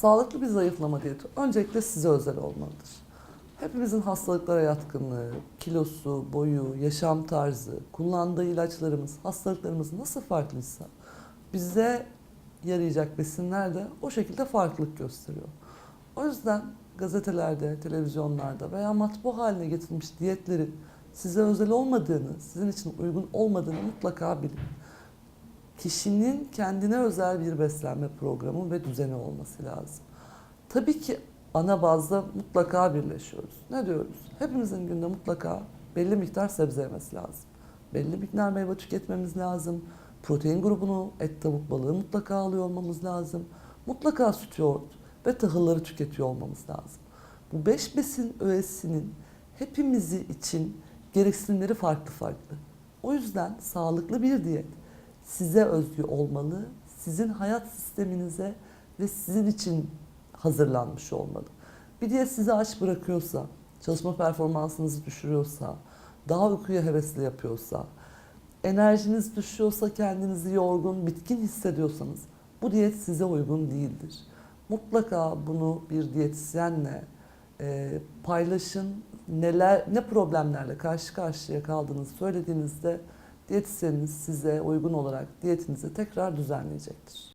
Sağlıklı bir zayıflama diyeti öncelikle size özel olmalıdır. Hepimizin hastalıklara yatkınlığı, kilosu, boyu, yaşam tarzı, kullandığı ilaçlarımız, hastalıklarımız nasıl farklıysa bize yarayacak besinler de o şekilde farklılık gösteriyor. O yüzden gazetelerde, televizyonlarda veya matbu haline getirilmiş diyetlerin size özel olmadığını, sizin için uygun olmadığını mutlaka bilin. Kişinin kendine özel bir beslenme programı ve düzeni olması lazım. Tabii ki ana bazda mutlaka birleşiyoruz. Ne diyoruz? Hepimizin günde mutlaka belli miktar sebze yemesi lazım. Belli miktar meyve tüketmemiz lazım. Protein grubunu et, tavuk, balığı mutlaka alıyor olmamız lazım. Mutlaka süt, yoğurt ve tahılları tüketiyor olmamız lazım. Bu beş besin öğesinin hepimizi için gereksinimleri farklı farklı. O yüzden sağlıklı bir diyet size özgü olmalı, sizin hayat sisteminize ve sizin için hazırlanmış olmalı. Bir diyet sizi aç bırakıyorsa, çalışma performansınızı düşürüyorsa, daha uykuya hevesli yapıyorsa, enerjiniz düşüyorsa, kendinizi yorgun, bitkin hissediyorsanız bu diyet size uygun değildir. Mutlaka bunu bir diyetisyenle e, paylaşın. Neler, ne problemlerle karşı karşıya kaldığınızı söylediğinizde diyetisyeniniz size uygun olarak diyetinizi tekrar düzenleyecektir.